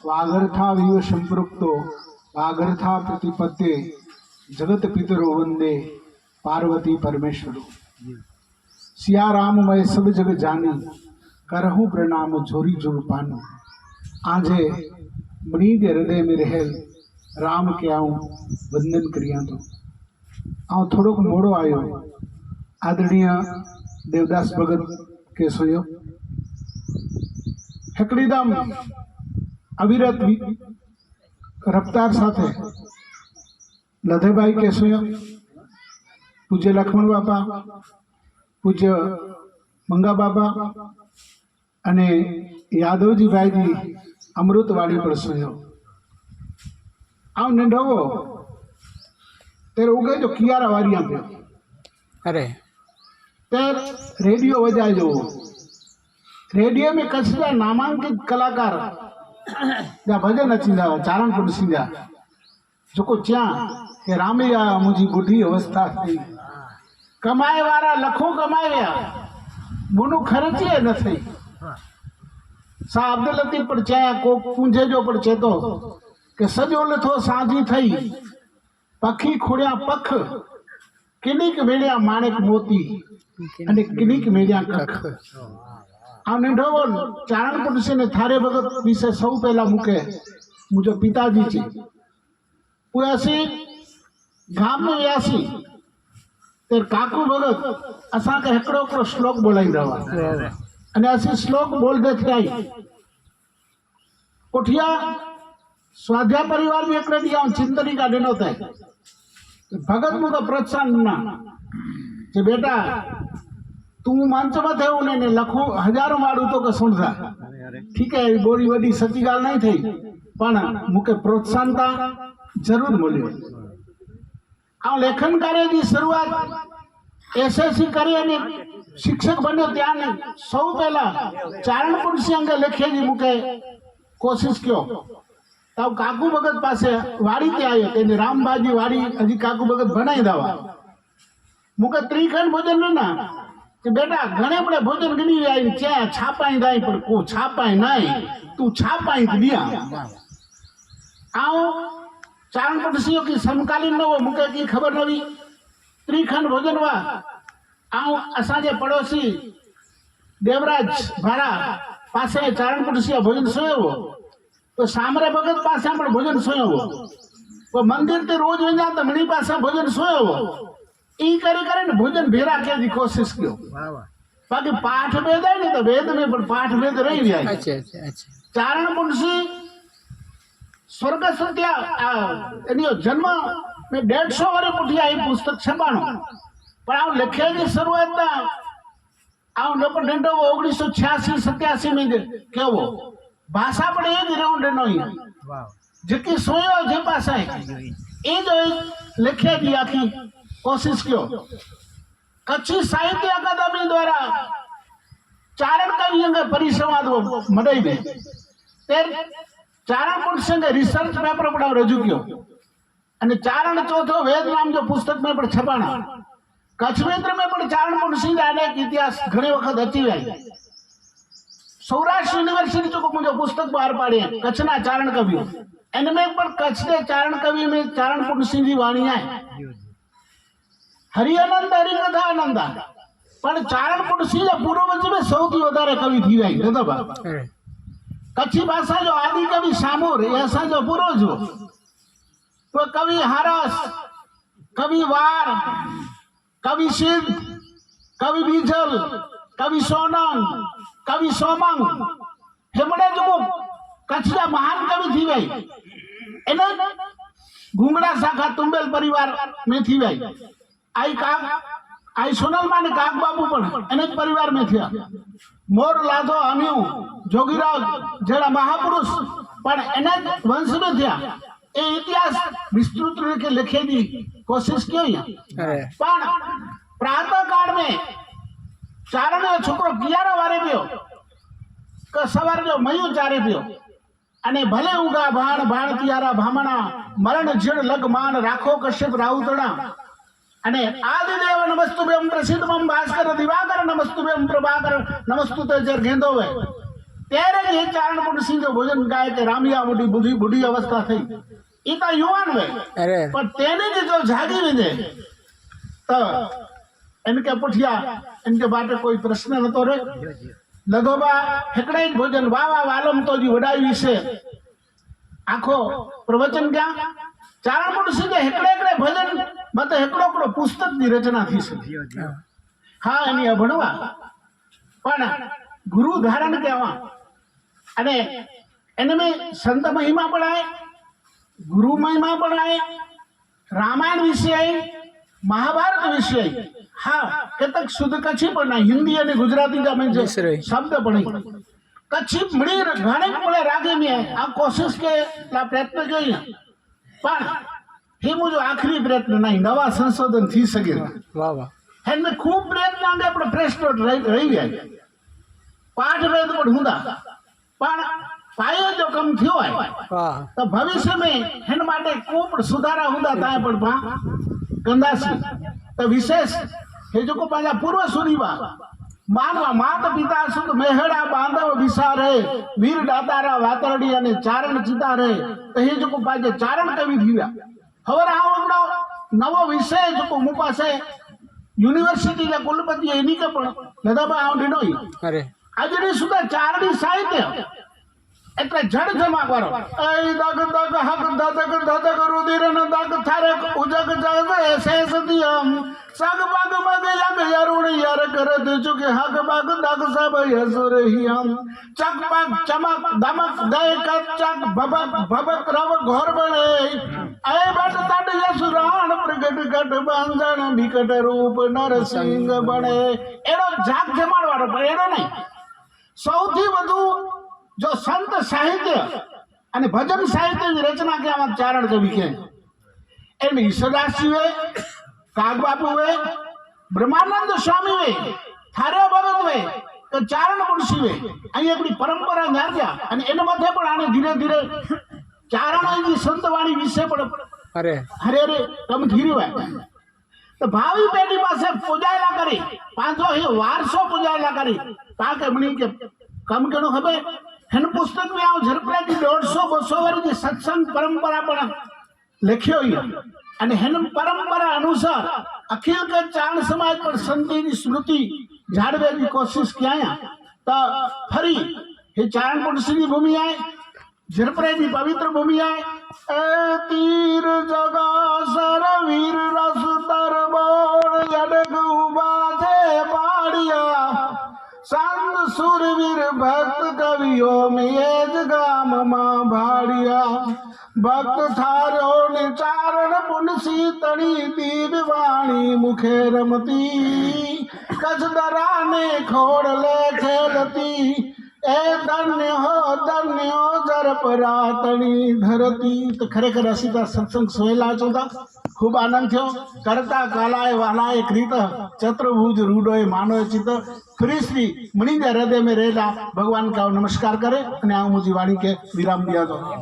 વિવ સંપૃક્તો વાગર્થા પ્રતિપત્તે જગત પિતરો વંદે પાર્વતી પરમેશ્વરો સિયા રામ મય સબ જગ જાની કરહું પ્રણામ જોરી જોર પાનું આજે મણીજ હૃદય में રહેલ રામ કે આવું વંદન કર્યા તો આવું થોડોક મોડો આવ્યો આદરણીય દેવદાસ ભગત કેશોયો હેકડીધામ અવિરત રફતાર સાથે લધેભાઈ કેશોયા પૂજ્ય લક્ષ્મણ બાપા પૂજ્ય મંગા બાપા અને યાદવજીભાઈની અમૃતવાળી પર સુયો. આવ નંઢવો. ત્યારે હું કહેજો કિયારા વારી આપ્યો અરે. ત્યારે રેડિયો વજાય જવો. રેડિયો મેં કચ્છના નામાંકિત કલાકાર જા, ભજન અચીંદા ચારણપુર સિંધા જોકો ત્યાં કે રામૈયા મુજી બુઢી અવસ્થા થઈ. કમાય વાળા લખો કમાયા બુનું ખર્ચીએ ન થઈ સા અબ્દુલ લતીફ પણ ચાયા કોક પૂંજે જો પણ ચેતો કે સજો લથો સાજી થઈ. પખી ખોડ્યા પખ. કિનિક મેળ્યા માણેક મોતી. અને કિનિક મેળ્યા કખ. આ નંઢવો ચારણ પુરુષને થારે ભગત વિશે સૌ પહેલા મૂકે મુજો પિતાજી છે पुयासी गाम में वियासी तेर काकू भगत असांखे हिकिड़ो हिकिड़ो श्लोक ॿोलाईंदा हुआ अने असीं श्लोक बोलंदे थिया आहियूं पुठिया स्वाध्याय परिवार में हिकिड़े ॾींहुं आउं चिंतनिका ॾिनो अथई भगत मूंखे प्रोत्साहन ॾिना कि बेटा तूं मंच मथे उन ने लखो हज़ारो माण्हू तोखे सुणंदा ठीकु आहे अहिड़ी बोरी वॾी सची ॻाल्हि न थी पण मूंखे प्रोत्साहन था ज़रूरु मिलियो ऐं लेखनकारे जी शुरूआत एस एस सी करे अने शिक्षक बन्यो त्याने सौ પહેલા ચારણ પુરુષી અંગે લેખેજી મૂકે કોશિશ કયો તો કાકુ ભગત પાસે વાડી તે આવ્યો તેને રામબાજી વાડી હજી કાકુ ભગત ભણાઈ દવા મૂકે ત્રિખંડ ભોજન ના કે બેટા ઘણે બડે ભોજન ગણી આવી છે છાપાઈ દાય પણ કો છાપાઈ નાય તું છાપાઈ દિયા આવો, ચારણ પટસીઓ કી સમકાલીન નવો મુકે કી ખબર નવી ત્રિખંડ ભોજનવા. આવો અસાજે પડોશી દેવરાજ ભારા પાસે ચારણ પટસીઓ ભોજન સોયો તો સામરે ભગત પાસે પણ ભોજન સોયો મંદિર તે રોજ વેંજા તો મણી પાસે ભોજન સોયો એ કરી કરીને ભોજન ભેરા કે કોશિશ કર્યો? બાકી પાઠ ભેદ હોય ને તો ભેદ મેં પણ પાઠ ભેદ રહી જાય. ચારણ પુનસી સ્વર્ગ એનો જન્મ મેં દેઢસો વર્ષ પૂઠ્યા એ પુસ્તક છપાણું. પણ આવું લખેલી શરૂઆતના આવું લોકો ડંડો ઓગણીસો છ્યાસી સત્યાસી ની કેવો? ભાષા પણ એ જ રહું ડંડો જેટલી સોયો જે પાસે એ જ લખેલી આખી કોશિશ કયો કચ્છી સાહિત્ય અકાદમી દ્વારા ચારણ કવિ અંગે પરિસંવાદ મળીને તે ચારણ પુરુષ અંગે રિસર્ચ પેપર પણ રજૂ કર્યો. અને ચારણ ચોથો વેદ નામ જો પુસ્તક મેં પણ છપાણા. કચ્છ મેં પણ ચારણ પુરુષની અનેક ઇતિહાસ ઘણી વખત અચીવાય સૌરાષ્ટ્ર યુનિવર્સિટી ચોક મુજબ પુસ્તક બહાર પાડીએ. કચ્છના ચારણ કવિઓ. એને મેં પણ કચ્છ ને ચારણ કવિ મેં ચારણ પુરુષની વાણી આય. હરિયાનંદ હરિકથાનંદ પણ ચારણપુર સિંહ પૂર્વજ મેં સૌથી વધારે કવિ થયા ને તો કચ્છી ભાષા જો આદિ કવિ સામુર એસા જો પૂર્વજ તો કવિ હરસ કવિ વાર કવિ સિદ્ધ કવિ બીજલ કવિ સોનંગ કવિ સોમંગ. એમણે જો કચ્છના મહાન કવિ થઈ ગઈ એને ગુંગડા શાખા તુંબેલ પરિવાર મેં થઈ ગઈ આઈ કાક આઈ સોનલમાં ને કાક બાપુ પણ એને જ પરિવારમાં થયા. મોર લાધો અમ્યુ જોગીરાજ જેના મહાપુરુષ પણ એને જ વંશનો થયા. એ ઇતિહાસ વિસ્તૃત રીતે લખેની કોશિશ કરી પણ પ્રાતઃ કાળ મેં ચારણો છોકરો ગિયારો વારે ગયો કે સવારે જો મયું ચારે ગયો. અને ભલે ઉગા ભાણ ભાણ તિયારા ભામણા મરણ જીણ લગ માન રાખો કશ્યપ રાઉતણા અને આદિદેવ નમસ્તુભ્યમ પ્રસિદ્ધમ ભાસ્કર દિવાકર નમસ્તુભ્યમ પ્રભાકર નમસ્તુતે જર ગેંદો હોય ત્યારે જ એ ચારણ પણ જો ભોજન ગાય કે રામિયા મોટી બુઢી બુઢી અવસ્થા થઈ. એ તો યુવાન હોય. પણ તેને જ જો જાગી વિધે. તો એમ કે પુઠિયા એમ કે માટે કોઈ પ્રશ્ન નતો રે લગોબા હેકડે જ ભોજન વાવા વાલમ તો જી વડાવી છે. આખો પ્રવચન ક્યાં? ચારણ પુરુષી જે હેકડે હેકડે ભજન માત્ર એકડો એકડો પુસ્તકની રચના થઈ છે હા એની અભણવા. પણ ગુરુ ધારણ કહેવા. અને એને મેં સંત મહિમા પણ આવે ગુરુ મહિમા પણ આવે રામાયણ વિષય મહાભારત વિષય હા કેતક શુદ્ધ કચ્છી પણ હિન્દી અને ગુજરાતી ગમે જે શબ્દ પણ કચ્છી મળી ઘણે પડે રાગે મેં. આ કોશિશ કે પ્રયત્ન જોઈએ. પણ એ મુજબ આખરી પ્રયત્ન નહીં નવા સંશોધન થઈ શકે એટલે ખૂબ પ્રયત્ન અંગે આપણે ફ્રેશ નોટ રહી ગયા પાઠ રહે તો પણ હુંદા પણ પાયો જો કમ થયો હોય તો ભવિષ્યમાં એના માટે કોઈ પણ સુધારા હુંદા થાય પણ પા કંદાસી તો વિશેષ એ જો કોઈ પાછા પૂર્વ સુરીમાં માનવા માત પિતા સુત મેહડા બાંધવ વિસારે વીર દાતારા વાતરડી અને ચારણ ચિતા રહે તો એ જો કોઈ પાછે ચારણ કવિ થયા. હવે આ હમણાં નવો વિષય જ હું પાસે યુનિવર્સિટીના કુલપતિ એની કે પણ લતાભાઈ આવડી નોઈ. અરે. આજની સુધા ચારણી સાહિત્ય. એટલે જડ જમા કરો. એ દગ દાગ હક દગ દગ રુધિર ન દગ થારે ઉજગ જગ એસે સદિયમ સગ બગ બગ લગ યરુણ યર કર દે કે હક બગ દગ સબ યસુર હિયમ. ચક પક ચમક દમક દય કચ ચક ભબક ભબક રવ ઘોર બળે. અય બટ તડ યસુરાણ પ્રગટ કટ બાંધણ, વિકટ રૂપ નરસિંહ બણે. એનો જાગ જમાડવાનો પણ એનો નહીં. સૌથી વધુ જો સંત સાહિત્ય અને ભજન સાહિત્યની રચના કહેવામાં ચારણ કવિ કે એમ ઈશ્વરદાસજી વે કાગ બાપુ વે બ્રહ્માનંદ સ્વામી વે થારે ભગત વે તો ચારણ પુરુષી વે અહીં આપણી પરંપરા જાણ્યા અને એના મધ્ય પણ આને ધીરે ધીરે ચારણોની સંતવાણી વિશે પણ અરે. અરે હરે તમે ધીરી હોય. તો ભાવિ પેઢી પાસે પૂજાયેલા કરી પાંચો એ વારસો પૂજાયેલા કરી. તા એમની કે કમ કેનો ખબર હેન પુસ્તક में આવું ઝરપડાથી દોઢસો બસો વર્ષની સત્સંગ પરંપરા પણ લખ્યો હોય અને હેન પરંપરા અનુસાર અખિલ કે ચાણ સમાજ પણ સંતિની સ્મૃતિ જાળવેની કોશિશ ક્યાં તો ફરી એ ચારણ પુરુષની ભૂમિ આય ઝરપડાની પવિત્ર ભૂમિ આય એ તીર જગા સર વીર રસ તરબોળ અડગ ઊભા છે પાડિયા. સંત સુરવીર ભક્ત કવિઓ મેં જ ગામમાં ભાડિયા. ભક્ત થારો ને ચારણ પુનસી તણી દીવ વાણી મુખે રમતી. કચ્છ દરાને ખોડલે ખેલતી. એ ધન્ય હો ધન્ય હો જર પરાતણી ધરતી. તો ખરેખર રસીતા સત્સંગ સોયલા છો તા. ખૂબ આનંદ થયો. કરતા કાલાય વાલાય કૃત ચતુર્ભુજ રૂડોય માનો ચિત ફ્રી શ્રી મણિને હૃદય મેં રહેલા ભગવાન કાવ નમસ્કાર કરે અને આ મુજી વાણી કે વિરામ દિયા દો